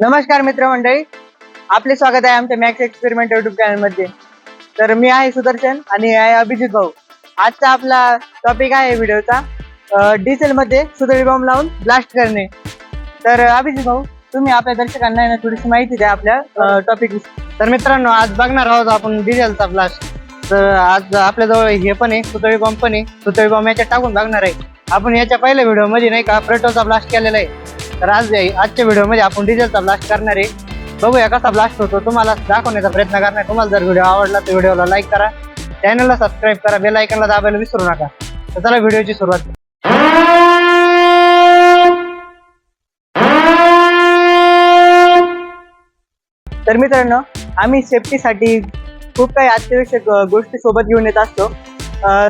नमस्कार मित्र मंडळी आपले स्वागत आहे आमच्या मॅक्स एक्सपेरिमेंट युट्यूब चॅनलमध्ये तर मी आहे सुदर्शन आणि आहे अभिजित भाऊ. आजचा आपला टॉपिक आहे व्हिडिओचा. डिझेल मध्ये सुतळी बॉम्ब लावून ब्लास्ट करणे. तर अभिजित भाऊ तुम्ही आपल्या दर्शकांना ना थोडीशी माहिती द्या आपल्या टॉपिक तर मित्रांनो आज बघणार आहोत आपण डिझेलचा ब्लास्ट तर आज आपल्याजवळ हे पण आहे सुतळी बॉम्ब पण आहे. सुतळी बॉम्ब याच्यात टाकून बघणार आहे. आपण याच्या पहिल्या व्हिडिओमध्ये नाही का पेट्रोलचा ब्लास्ट केलेला आहे. तर आज आजच्या व्हिडिओमध्ये आपण डिझेलचा ब्लास्ट करणार आहे. बघूया कसा ब्लास्ट होतो तुम्हाला दाखवण्याचा प्रयत्न करणार. तुम्हाला जर व्हिडिओ आवडला तर व्हिडिओला लाईक करा. चॅनलला सबस्क्राईब करा बेल आयकनला दाबायला विसरू नका. तर चला व्हिडिओची सुरुवात. तर मित्रांनो आम्ही सेफ्टीसाठी खूप काही अत्यावश्यक गोष्टी सोबत घेऊन येत असतो.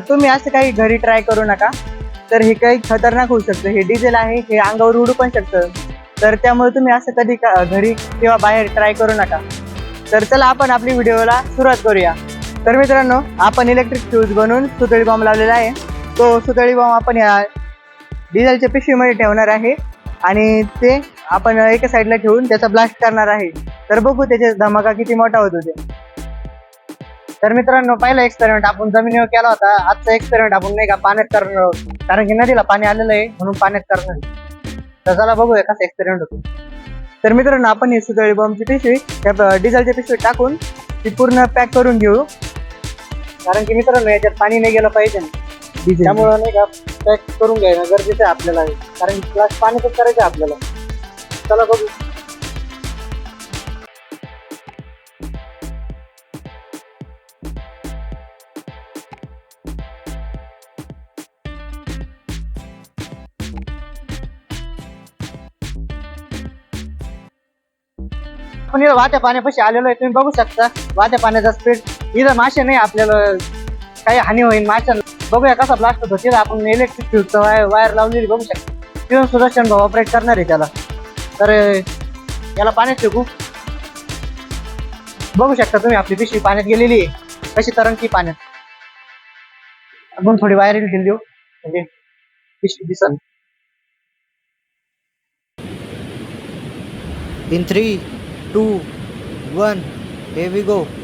तुम्ही असं काही घरी ट्राय करू नका. तर हे काही खतरनाक होऊ शकतं. हे डिझेल आहे हे अंगावर उडू पण शकतं. तर त्यामुळे तुम्ही असं कधी का- घरी किंवा बाहेर ट्राय करू नका. तर चला आपण आपली व्हिडिओला सुरुवात करूया. तर मित्रांनो आपण इलेक्ट्रिक फ्यूज बनवून सुतळी बॉम्ब लावलेला आहे. तो सुतळी बॉम्ब आपण या डिझेलच्या पिशवीमध्ये ठेवणार आहे. आणि ते आपण एका साईडला ठेवून त्याचा ब्लास्ट करणार आहे. तर बघू त्याचे धमाका किती मोठा होतो ते तर मित्रांनो पहिला एक्सपेरिमेंट आपण जमिनीवर केला होता. आजचा एक्सपेरिमेंट आपण नाही का पाण्यात करणार आहोत. कारण की नदीला पाणी आलेलं आहे म्हणून पाण्यात करणार. तर चला बघूया कसा एक्सपेरिमेंट होतो. तर मित्रांनो आपण ही सुतळी बॉम्बची पिशवी त्या डिझेलच्या पिशवीत टाकून ती पूर्ण पॅक करून घेऊ. कारण की मित्रांनो याच्यात पाणी नाही गेलं पाहिजे. ना. त्यामुळं नाही का पॅक करून घ्यायला गरजेचं आहे आपल्याला. कारण ग्लास पाण्यातच करायचं आहे आपल्याला. चला बघू. आपण इथं वाहत्या पाण्यापाशी आलेलो आहे तुम्ही बघू शकता. वाहत्या पाण्याचा स्पीड इथं मासे नाही आपल्याला काही हानी होईल माशांना. बघूया कसा ब्लास्ट होतो. तिथं आपण इलेक्ट्रिक फ्यूजचं वायर वायर लावलेली बघू शकता. तिथून सुदर्शन भाऊ ऑपरेट करणार आहे त्याला. तर याला पाण्यात फेकू. बघू शकता तुम्ही आपली पिशवी पाण्यात गेलेली आहे. कशी तरंगती पाण्यात. आपण थोडी वायर घेऊन देऊ. म्हणजे पिशवी दिसल In three, two, one, here we go.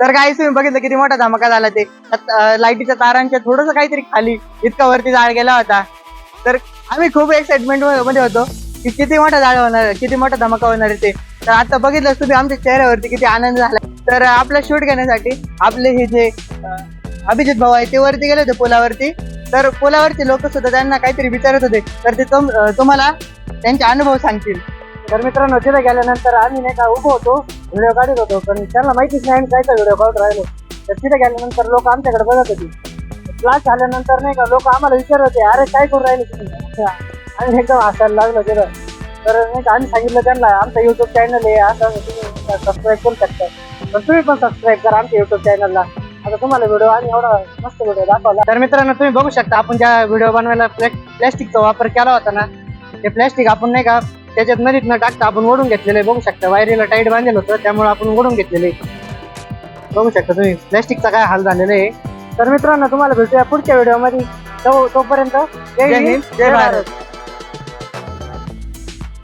तर काही तुम्ही बघितलं किती मोठा धमाका झाला ते. लाईटीच्या तारांच्या थोडस काहीतरी खाली इतका वरती जाळ गेला होता. तर आम्ही खूप एक्साइटमेंटमध्ये होतो की किती मोठा जाळ होणार किती मोठा धमाका होणार आहे ते. तर आता बघितलं तुम्ही आमच्या चेहऱ्यावरती किती आनंद झाला. तर आपला शूट घेण्यासाठी आपले हे जे अभिजित भाऊ आहे ते वरती गेले होते पुलावरती. तर पुलावरती लोक सुद्धा त्यांना काहीतरी विचारत होते. तर ते तुम- तुम्हाला त्यांचे अनुभव सांगतील. तर मित्रांनो तिथे गेल्यानंतर आम्ही नाही का उभं होतो. व्हिडिओ काढत होतो पण त्यांना माहितीच नाही आम्ही कायचा व्हिडिओ काढत राहिलो. तर तिथे गेल्यानंतर लोक आमच्याकडे बघत होते. क्लास झाल्यानंतर नाही का लोक आम्हाला विचारत होते अरे काय करून राहिले तुम्ही? आणि एकदम हसायला लागलो तिथं. तर नाही का आम्ही सांगितलं त्यांना आमचा युट्यूब चॅनल आहे असं असं तुम्ही सबस्क्राईब करू शकता. तर तुम्ही पण सबस्क्राईब करा आमच्या युट्यूब चॅनलला आता तुम्हाला व्हिडिओ आणि एवढा मस्त व्हिडिओ दाखवला. तर मित्रांनो तुम्ही बघू शकता आपण ज्या व्हिडिओ बनवायला प्लॅस्टिकचा वापर केला होता ना ते प्लॅस्टिक आपण नाही का त्याच्यात नदीत न टाकता आपण ओढून घेतलेलं आहे. बघू शकता वायरीला टाईट बांधलेलं होतं त्यामुळे आपण ओढून घेतलेले बघू शकता तुम्ही प्लॅस्टिकचा काय हाल झालेला आहे. तर मित्रांनो तुम्हाला भेटूया पुढच्या व्हिडिओमध्ये. तो- तोपर्यंत जय हिंद, जय भारत.